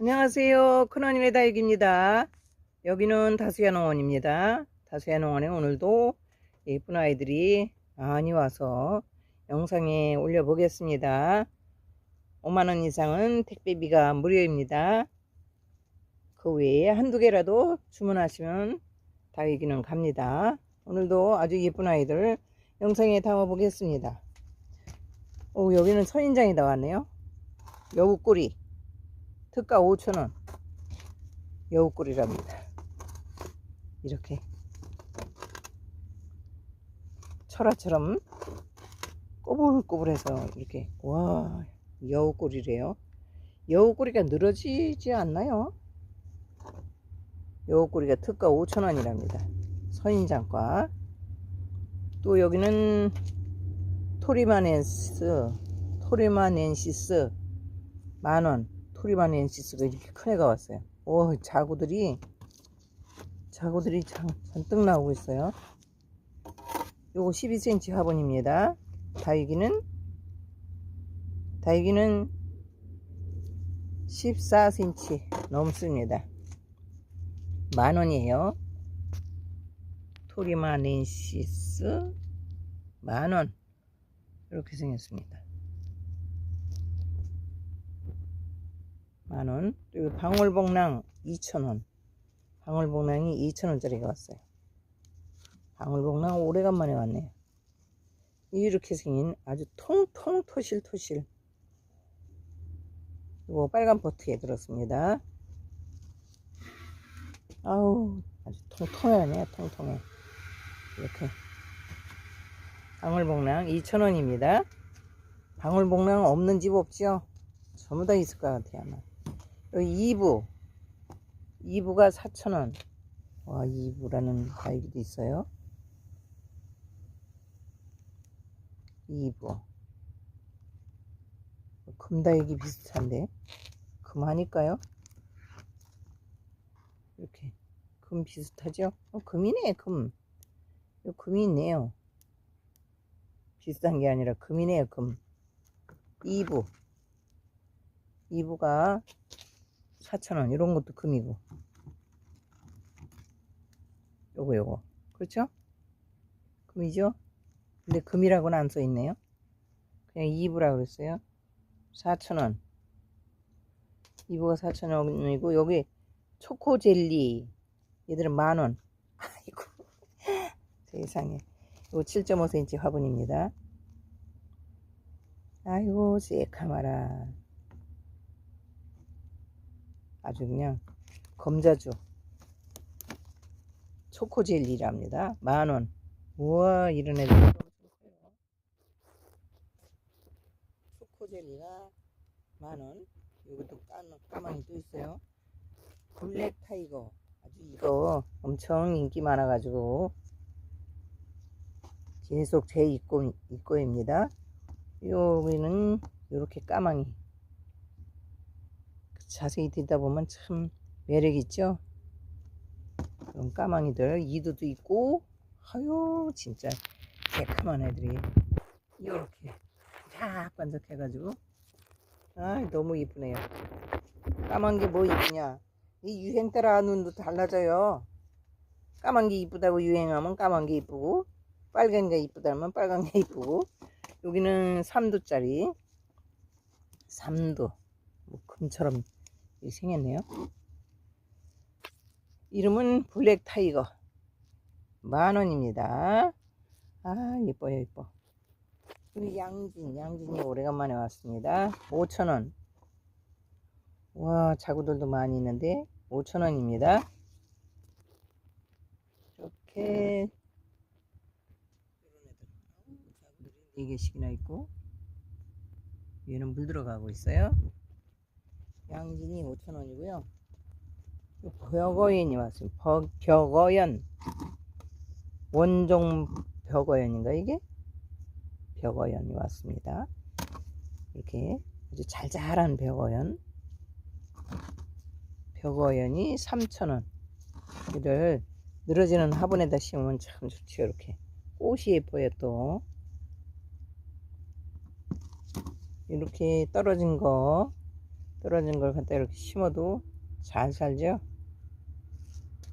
안녕하세요. 큰언니네 다육입니다. 여기는 다수야 농원입니다. 다수야 농원에 오늘도 예쁜 아이들이 많이 와서 영상에 올려보겠습니다. 5만원 이상은 택배비가 무료입니다. 그 외에 한두 개라도 주문하시면 다육이는 갑니다. 오늘도 아주 예쁜 아이들 영상에 담아보겠습니다. 오, 여기는 선인장이 나왔네요. 여우꼬리. 특가 5,000원. 여우꼬리랍니다. 이렇게. 철화처럼 꼬불꼬불해서 이렇게. 와 여우꼬리래요. 여우꼬리가 늘어지지 않나요? 여우꼬리가 특가 5,000원이랍니다. 선인장과. 또 여기는 토리마넨스 토리마넨시스 만원 토리바넨시스가 이렇게 큰 애가 왔어요. 오, 자구들이, 자구들이 참, 잔뜩 나오고 있어요. 요거 12cm 화분입니다. 다육이는, 다육이는 14cm 넘습니다. 만 원이에요. 토리마넨시스 만 원. 이렇게 생겼습니다. 만원. 그리고 방울복랑 2천원. 방울복랑이 2천원짜리가 왔어요. 방울복랑 오래간만에 왔네요. 이렇게 생긴 아주 통통 토실토실. 이거 빨간 버트에 들었습니다. 아우 아주 통통하네 통통해. 이렇게. 방울복랑 2천원입니다. 방울복랑 없는 집 없죠 전부 다 있을 것 같아요 아마 여기 2부. 2부가 4,000원. 와 2부라는 가격도 있어요. 2부. 금다육이 비슷한데. 금 아닐까요? 이렇게. 금 비슷하죠? 어, 금이네 금. 요 금이 있네요. 비슷한 게 아니라 금이네요 금. 2부. 2부가 4,000원 이런 것도 금이고. 요거 요거. 그렇죠? 금이죠? 근데 금이라고는 안 써있네요. 그냥 2부라 그랬어요. 4,000원. 2부가 4,000원이고 여기 초코젤리. 얘들은 만원. 아이고. 세상에. 이거 7.5cm 화분입니다. 아이고 새카마라 아주 그냥 검자주 초코젤리랍니다. 만원. 우와 이런 애들 초코젤리가 만원. 여기도 까만, 이 또 있어요. 블랙 타이거. 아주 이거 엄청 인기 많아 가지고 계속 제 입고, 입고입니다. 여기는 이렇게 까망이 자세히 듣다 보면 참 매력 있죠. 그런 까망이들 이두도 있고 아유 진짜 새카만 애들이 이렇게 쫙 반짝해가지고 아 너무 이쁘네요. 까만 게 뭐 이쁘냐? 이 유행 따라 눈도 달라져요. 까만 게 이쁘다고 유행하면 까만 게 이쁘고 빨간 게 이쁘다면 빨간 게 이쁘고 여기는 3두짜리 3두 뭐 금처럼 생겼네요. 이름은 블랙 타이거 만 원입니다. 아 예뻐요 예뻐. 우리 양진 양진이 오래간만에 왔습니다. 5천원 와 자구들도 많이 있는데 5천원입니다. 이렇게 애들 4개씩이나 있고 얘는 물 들어가고 있어요. 양진이 5,000원이고요. 벽어연이 왔습니다. 버, 벽어연. 원종 벽어연인가 이게? 벽어연이 왔습니다. 이렇게 아주 잘 자란 벽어연. 벽어연이 3,000원. 이를 늘어지는 화분에다 심으면 참 좋죠. 이렇게. 꽃이 예뻐요 또. 이렇게 떨어진 거 떨어진 걸 갖다 이렇게 심어도 잘 살죠.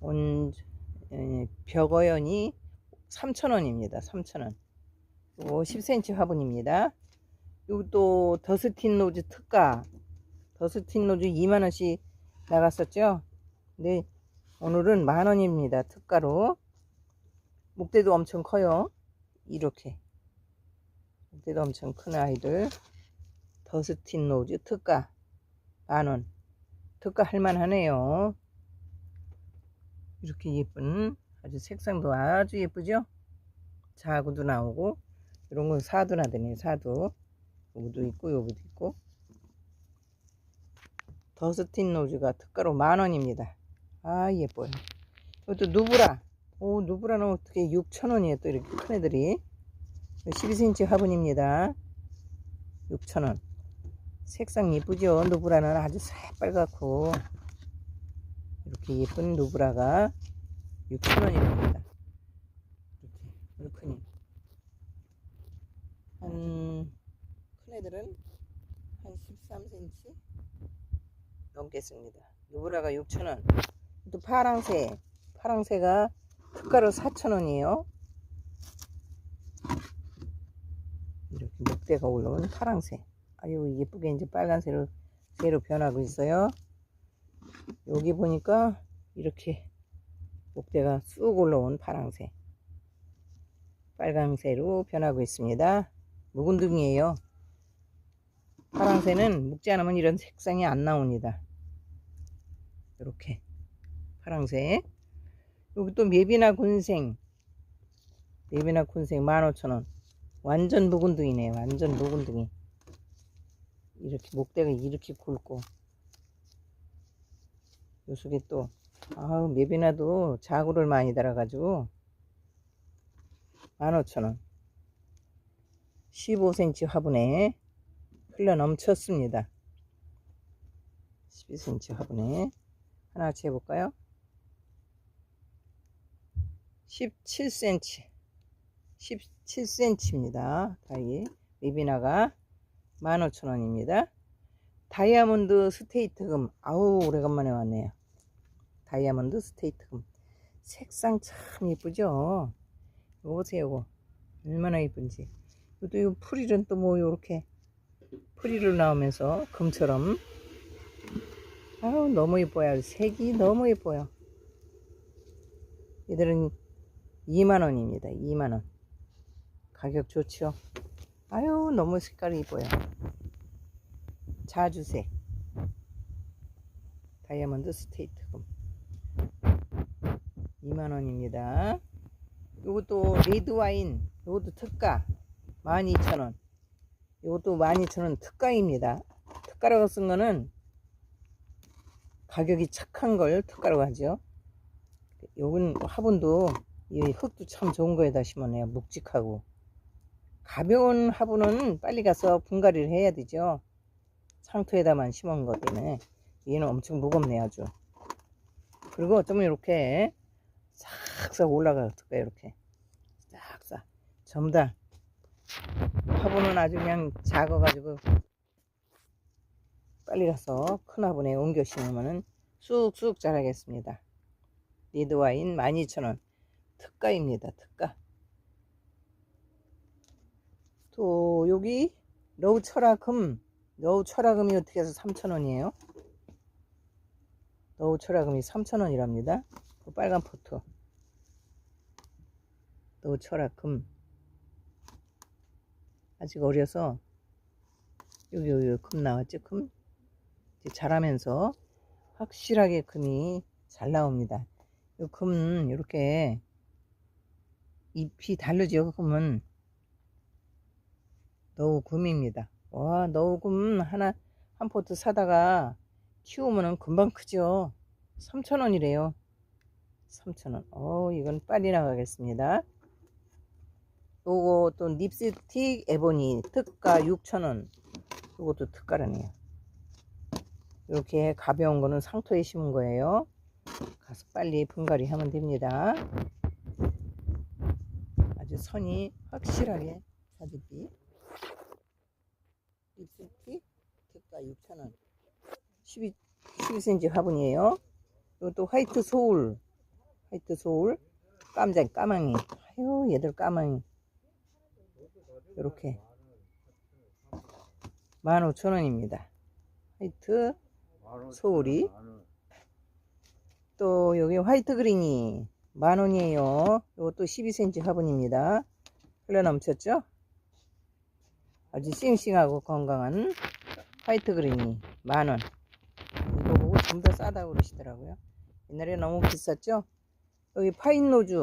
온 에, 벽어연이 3,000원입니다. 3,000원. 요거 10cm 화분입니다. 요것도 더스틴 노즈 특가. 더스틴 노즈 2만원씩 나갔었죠. 근데 오늘은 만원입니다. 특가로. 목대도 엄청 커요. 이렇게. 목대도 엄청 큰 아이들. 더스틴 노즈 특가. 만원. 특가 할만하네요. 이렇게 예쁜 아주 색상도 아주 예쁘죠? 자구도 나오고 이런 건 사두나되네 사두. 여기도 있고 여기도 있고. 더스틴 노즈가 특가로 만원입니다. 아 예뻐요. 이것도 누브라. 오 누브라는 어떻게 6천원이에요 또 이렇게 큰 애들이. 12cm 화분입니다. 6천원 색상 예쁘죠 누브라는 아주 새빨갛고 이렇게 예쁜 누브라가 6천원입니다 이렇게 크니 한 큰 애들은 한 13cm 넘겠습니다. 누브라가 6,000원. 또 파랑새. 파랑새가 특가로 4,000원이에요. 이렇게 목대가 올라온 파랑새. 아유 예쁘게 이제 빨간새로 새로 변하고 있어요. 여기 보니까 이렇게 목대가 쑥 올라온 파랑새. 빨강새로 변하고 있습니다. 묵은둥이에요. 파랑새는 묵지 않으면 이런 색상이 안 나옵니다. 이렇게 파랑새. 여기 또 맵이나 군생. 맵이나 군생 15,000원. 완전 묵은둥이네요. 완전 묵은둥이. 이렇게 목대가 이렇게 굵고. 요 속에 또 아우 맵이나도 자구를 많이 달아가지고 15,000원. 15cm 화분에 흘러 넘쳤습니다. 12cm 화분에 하나 재볼까요? 17cm 17cm입니다. 다이 리비나가 15,000원입니다. 다이아몬드 스테이트금. 아우 오래간만에 왔네요. 다이아몬드 스테이트금. 색상 참 예쁘죠? 이거 보세요 이거. 얼마나 예쁜지. 또이 풀이는 또뭐 요렇게 풀이로 나오면서 금처럼. 아우 너무 예뻐요. 색이 너무 예뻐요. 얘들은 2만원입니다. 2만원. 가격 좋죠 아유 너무 색깔이 이뻐요. 자주색. 다이아몬드 스테이트금. 2만원입니다. 요것도 레드와인 요것도 특가 12,000원. 요것도 12,000원 특가입니다. 특가라고 쓴 거는 가격이 착한 걸 특가라고 하죠. 요건 화분도 이 흙도 참 좋은 거에다 심었네요 묵직하고 가벼운 화분은 빨리 가서 분갈이를 해야 되죠. 상토에다만 심은 거 때문에. 얘는 엄청 무겁네요 아주. 그리고 어쩌면 이렇게 싹싹 올라가요 이렇게. 싹싹. 전부 다. 화분은 아주 그냥 작아가지고 빨리 가서 큰 화분에 옮겨 심으면 쑥쑥 자라겠습니다. 리드와인 12,000원. 특가입니다 특가 또 여기 러우 철화금 러우 철화금이 어떻게 해서 3,000원이에요? 러우 철화금이 3,000원이랍니다. 그 빨간 포트. 러우 철화금. 아직 어려서 여기 여기 금 나왔죠? 금? 이제 자라면서 확실하게 금이 잘 나옵니다. 이 금은 이렇게 잎이 다르죠 금은 노우금입니다. 와 너우금 하나 한 포트 사다가 키우면은 금방 크죠. 3,000원이래요. 3,000원. 어 이건 빨리 나가겠습니다. 요거 또 립스틱 에보니 특가 6,000원. 요것도 특가라네요. 이렇게 가벼운 거는 상토에 심은 거예요. 가서 빨리 분갈이 하면 됩니다. 아주 선이 확실하게 가득 빛. 1cm 객가 6,000원. 12, 12cm 화분이에요. 이것도 화이트 소울 화이트 소울 깜장 까망이. 아유 얘들 까망이. 이렇게. 15,000원입니다. 화이트 소울이. 또 여기 화이트 그린이 만원이에요. 이것도 12cm 화분입니다. 흘러넘쳤죠? 아주 싱싱하고 건강한 화이트 그린이 만원. 이거 보고 전부 다 싸다고 그러시더라고요. 옛날에 너무 비쌌죠? 여기 파인노즈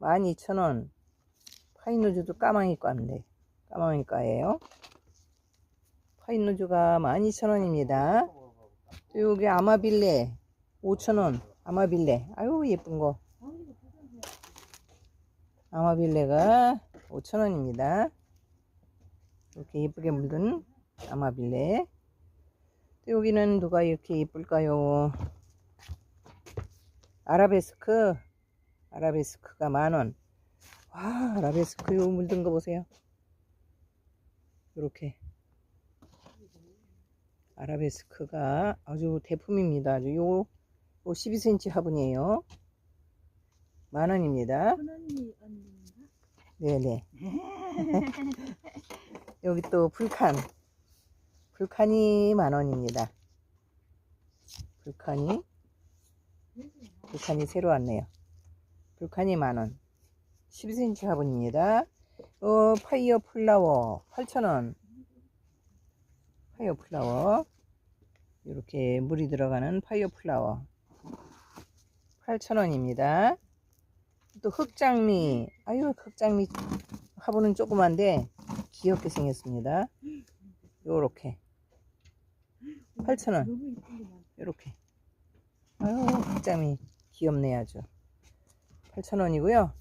12,000원. 파인노즈도 까망이 과인데 까망이 과예요. 파인노즈가 12,000원입니다. 또 여기 아마빌레 5,000원. 아마빌레. 아유 예쁜 거. 아마빌레가 5,000원입니다. 이렇게 예쁘게 물든 아마빌레. 또 여기는 누가 이렇게 예쁠까요? 아라베스크. 아라베스크가 만원. 와, 아라베스크 요 물든 거 보세요. 이렇게. 아라베스크가 아주 대품입니다. 아주 요, 요 12cm 화분이에요. 만원입니다. 네네. 여기 또 불칸. 불칸이 만원입니다. 불칸이, 불칸이 새로 왔네요. 불칸이 만원. 12cm 화분입니다. 어, 파이어 플라워 8,000원. 파이어 플라워. 이렇게 물이 들어가는 파이어 플라워. 8,000원입니다. 또 흑장미. 아유, 흑장미 화분은 조그만데 귀엽게 생겼습니다. 요렇게. 8,000원. 너무 이쁜 게 많다. 요렇게. 아유, 흑장미 귀엽네 아주. 8,000원이고요.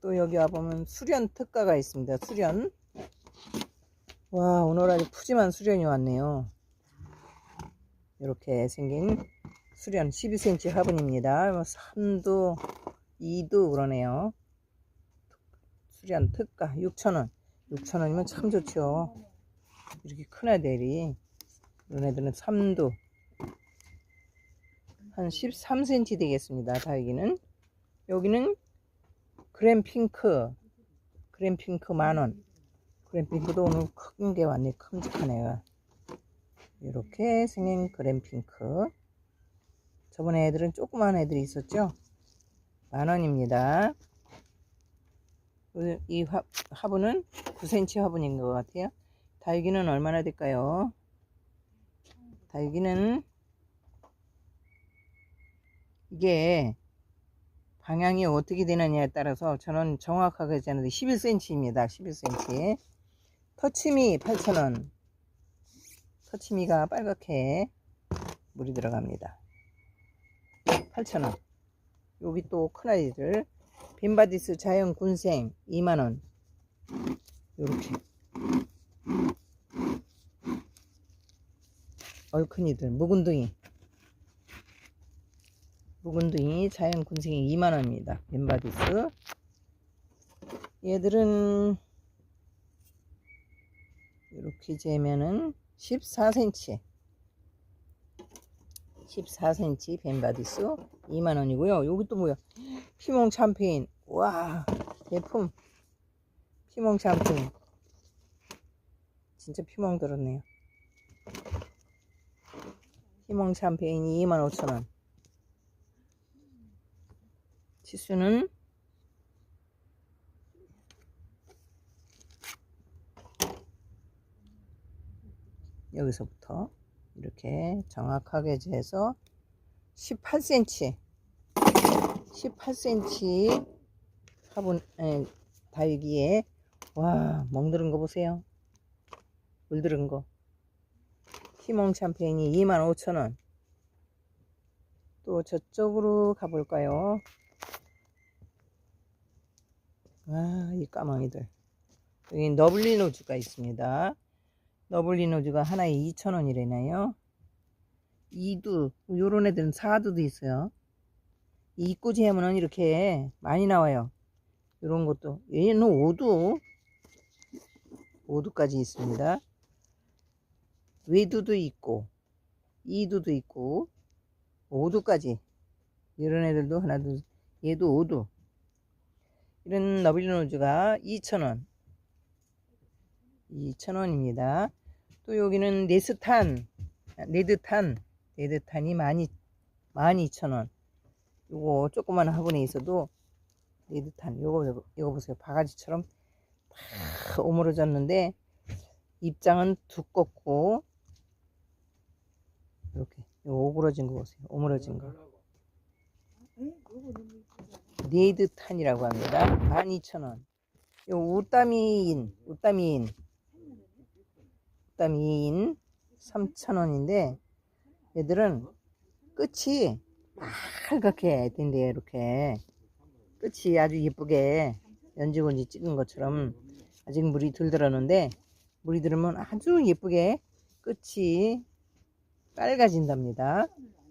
또 여기 와보면 수련 특가가 있습니다. 수련. 와, 오늘 아주 푸짐한 수련이 왔네요. 이렇게 생긴 수련 12cm 화분입니다. 3도, 2도 그러네요. 수련 특가 6,000원. 6,000원이면 참 좋죠. 이렇게 큰 애들이. 이런 애들은 3도. 한 13cm 되겠습니다. 다육이는. 여기는 그램핑크. 그램핑크 만원. 그램핑크도 오늘 큰 게 왔네. 애가. 이렇게 생긴 그램핑크. 저번에 애들은 조그만 애들이 있었죠? 만원입니다. 이 화, 화분은 9cm 화분인 것 같아요. 다육이는 얼마나 될까요? 다육이는 이게 방향이 어떻게 되느냐에 따라서 저는 정확하게 않는데 11cm입니다. 11cm. 터치미 8,000원. 터치미가 빨갛게 물이 들어갑니다. 8,000원. 여기 또 큰 아이들 빈바디스 자연 군생 2만원. 요렇게. 얼큰이들 묵은둥이 묵은둥이 자연 군생이 2만원입니다. 빈바디스 얘들은 이렇게 재면은 14cm 14cm 벤바디스 2만원이고요. 여기 또 뭐야? 피몽 샴페인. 와 제품. 피몽 샴페인. 진짜 피몽 들었네요. 피몽 샴페인이 25,000원. 치수는 여기서부터 이렇게 정확하게 재서 18cm 18cm 화분 에, 다육이에 와 멍들은 거 보세요. 물들은 거. 희몽 샴페인이 25,000원. 또 저쪽으로 가볼까요? 와 이 까망이들. 여기 너블리 노즈가 있습니다 너블리노즈가 하나에 2,000원이래나요? 이두 요런 애들은 4두도 있어요. 이 입꼬지 하면은 이렇게 많이 나와요. 요런 것도 얘는 5두 5두까지 있습니다. 외두도 있고 2두도 있고 5두까지 이런 애들도 하나 둘 얘도 5두 이런 너빌노즈가 2,000원 2,000원입니다 또 여기는 네스탄 네드탄 네드탄이 12,000원 12,000원. 요거 조그만 화분에 있어도 네드탄 요거 요거 보세요. 바가지처럼 다 오므러졌는데 입장은 두껍고 이렇게 요 오그러진 거 보세요. 오므러진 거. 네드탄이라고 합니다. 12,000원. 요 우따미인 우따미인 우따미인 3,000원인데 얘들은 끝이 빨갛게 된대요 이렇게. 끝이 아주 예쁘게 연지곤지 찍은 것처럼 아직 물이 덜 들었는데 물이 들으면 아주 예쁘게 끝이 빨가진답니다.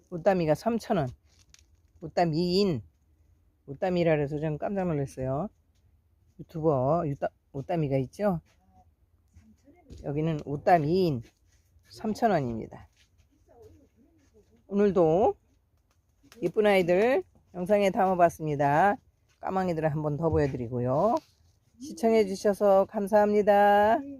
우따미가 3,000원. 우따미인 우따미라 그래서 좀 깜짝 놀랐어요. 유튜버 우따미가 있죠 여기는 우따미인 3,000원입니다. 오늘도 예쁜 아이들 영상에 담아봤습니다. 까망이들을 한번 더 보여드리고요. 시청해 주셔서 감사합니다. 예.